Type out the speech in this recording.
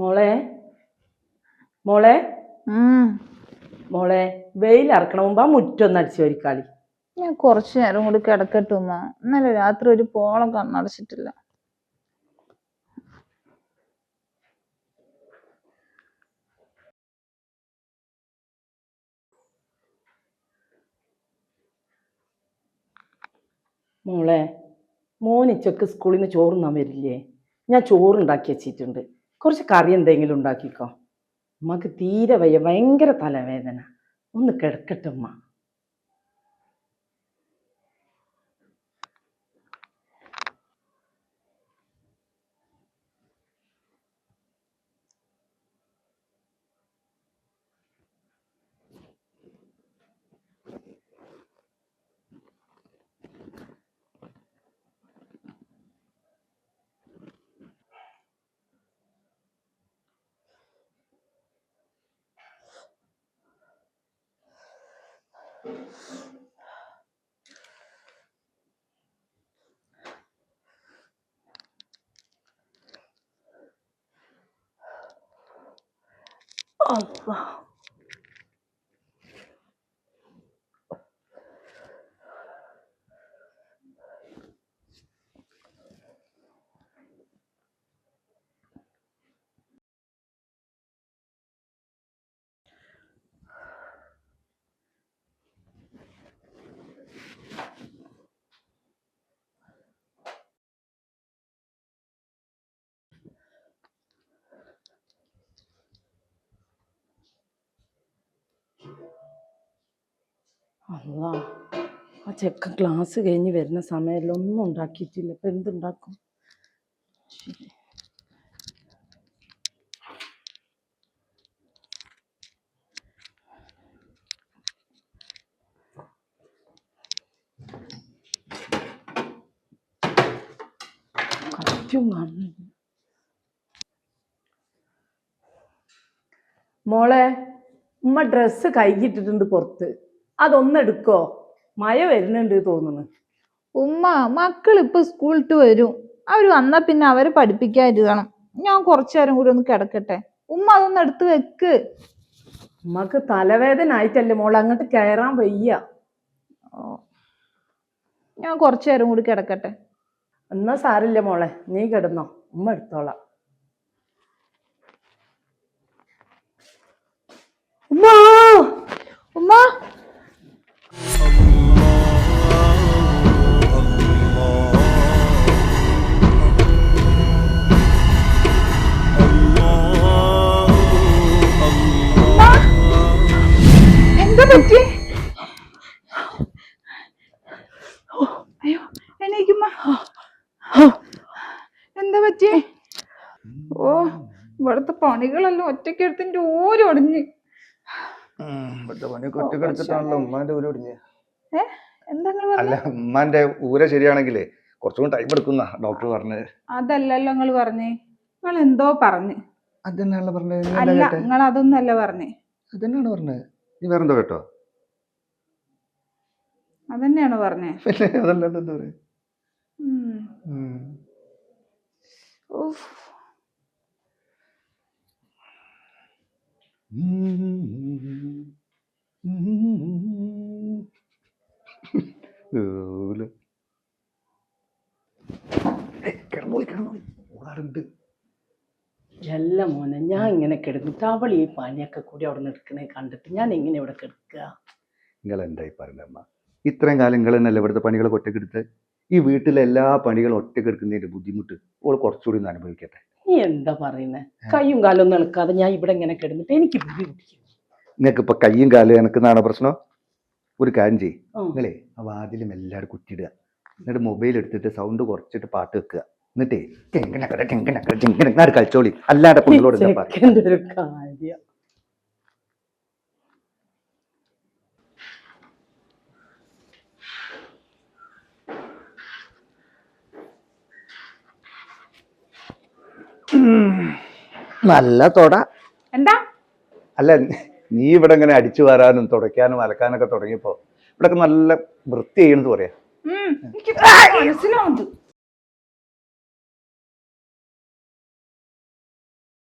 മോളെ മോളെ. മോളെ വെയിലിറക്കണ മുമ്പ് ആ മുറ്റൊന്ന് അടിച്ചു വരിക്കാളി ഞാൻ കുറച്ചു നേരം കൂടി കിടക്കട്ടെ ഉമ്മ. ഇന്നലെ രാത്രി ഒരു പോളം കണ്ണടച്ചിട്ടില്ല. മോളെ മോനിച്ചക്ക് സ്കൂളിൽ നിന്ന് ചോറുണ്ണാൻ വരില്ലേ? ഞാൻ ചോറുണ്ടാക്കി വെച്ചിട്ടുണ്ട്. കുറച്ച് കറി എന്തെങ്കിലും ഉണ്ടാക്കിക്കോ. ഉമ്മക്ക് തീരെ വയ്യ ഭയങ്കര തലവേദന. ഒന്ന് കിടക്കട്ടെ ഉമ്മ. അല്ലാ അല്ലാ ആ ചെക്കൻ ക്ലാസ് കഴിഞ്ഞ് വരുന്ന സമയമെല്ലാം ഒന്നും ഉണ്ടാക്കിയിട്ടില്ല. ഇപ്പം എന്തുണ്ടാക്കും? മോളെ ഉമ്മ ഡ്രസ്സ് കൈകിട്ടിട്ടുണ്ട് പുറത്ത്. അതൊന്നെടുക്കോ? മഴ വരുന്നുണ്ട് തോന്നുന്നു. ഉമ്മ മക്കൾ ഇപ്പൊ സ്കൂളിട്ട് വരും. അവർ വന്നാ പിന്നെ അവരെ പഠിപ്പിക്കാതിരിക്കണം ഞാൻ കുറച്ചു നേരം കൂടി ഒന്ന് കിടക്കട്ടെ. ഉമ്മ അതൊന്ന് എടുത്ത് വെക്ക്. ഉമ്മക്ക് തലവേദന ആയിട്ടല്ലേ മോളെ? അങ്ങോട്ട് കയറാൻ വയ്യ. ഞാൻ കുറച്ചു നേരം കൂടി കിടക്കട്ടെ. എന്നാ സാരില്ല മോളെ. നീ കിടന്നോ. ഉമ്മ എടുത്തോളാം. ഉമ്മ! ഉമ്മ! എന്താ പറ്റിയേ? ഓ ഇവിടുത്തെ പണികളെല്ലാം ഒറ്റയ്ക്കെടുത്തിന്റെ ഓരൊടിഞ്ഞ് ഉം, ഇവിടുത്തെ പണിയൊക്കെ ഒറ്റയ്ക്ക് എടുത്തിട്ടാണല്ലോ ഉമ്മാന്റെ ഊര ഒടിഞ്ഞ്. അല്ല ഉമ്മാന്റെ ഊര ശരിയാണെങ്കിലേ കുറച്ചും കൂടി ടൈം എടുക്കുന്ന ഡോക്ടർ പറഞ്ഞത് അതല്ലല്ലോ നിങ്ങൾ പറഞ്ഞേ. നിങ്ങൾ എന്തോ പറഞ്ഞു. പറഞ്ഞത് അല്ല നിങ്ങൾ അതൊന്നല്ല പറഞ്ഞേ. അതന്നെയാണ് പറഞ്ഞത് നീ വേറെന്തോ കേട്ടോ? അതന്നെയാണ് പറഞ്ഞേ. എന്താ പറയാ? കിടന്നോളി കിടന്നോളി ഓളാടുണ്ട് അല്ല മോനെ ഞാൻ ഇങ്ങനെ കിടന്നിട്ട് അവൾ ഈ പനിയൊക്കെ കൂടി അവിടെ നിന്ന് കണ്ടിട്ട് ഞാൻ എങ്ങനെ ഇവിടെ കിടക്കുക? നിങ്ങൾ എന്തായി അമ്മ? ഇത്രയും കാലം നിങ്ങൾ തന്നെയല്ലേ ഇവിടുത്തെ പണികളൊക്കെ ഒറ്റയ്ക്ക് എടുത്ത്? ഈ വീട്ടിലെ എല്ലാ പണികളും ഒറ്റയ്ക്ക് എടുക്കുന്നതിന്റെ ബുദ്ധിമുട്ട് ഓൾ കുറച്ചുകൂടി ഒന്ന് അനുഭവിക്കട്ടെ നീ എന്താ പറയുന്നത് കയ്യും കാലും ഒന്നും ഇളക്കാതെ ഞാൻ ഇവിടെ ഇങ്ങനെ കിടന്നിട്ട് എനിക്ക് നിങ്ങൾക്ക് ഇപ്പൊ കയ്യും കാലും എനക്കുന്നാണ് പ്രശ്നം ഒരു കാര്യം ചെയ്യ് നിങ്ങളേ ആ വാതിലും എല്ലാവരും കുറ്റിയിടുക എന്നിട്ട് മൊബൈൽ എടുത്തിട്ട് സൗണ്ട് കുറച്ചിട്ട് പാട്ട് വെക്കുക എന്നിട്ടേ ചെങ്കനക്കട ചെങ്കനക്കട ചെങ്കനക്കാട് കളിച്ചോളി അല്ലാതെ പുള്ളിയോട് പറയാം കാര്യം നല്ല തൊട. എന്താ? അല്ല നീ ഇവിടെ ഇങ്ങനെ അടിച്ചു വരാനും തുടയ്ക്കാനും അലക്കാനൊക്കെ തുടങ്ങിയപ്പോ ഇവിടെ നല്ല വൃത്തി ചെയ്യണെന്ന് പറയാ. മനസ്സിലാവുന്നുണ്ട്.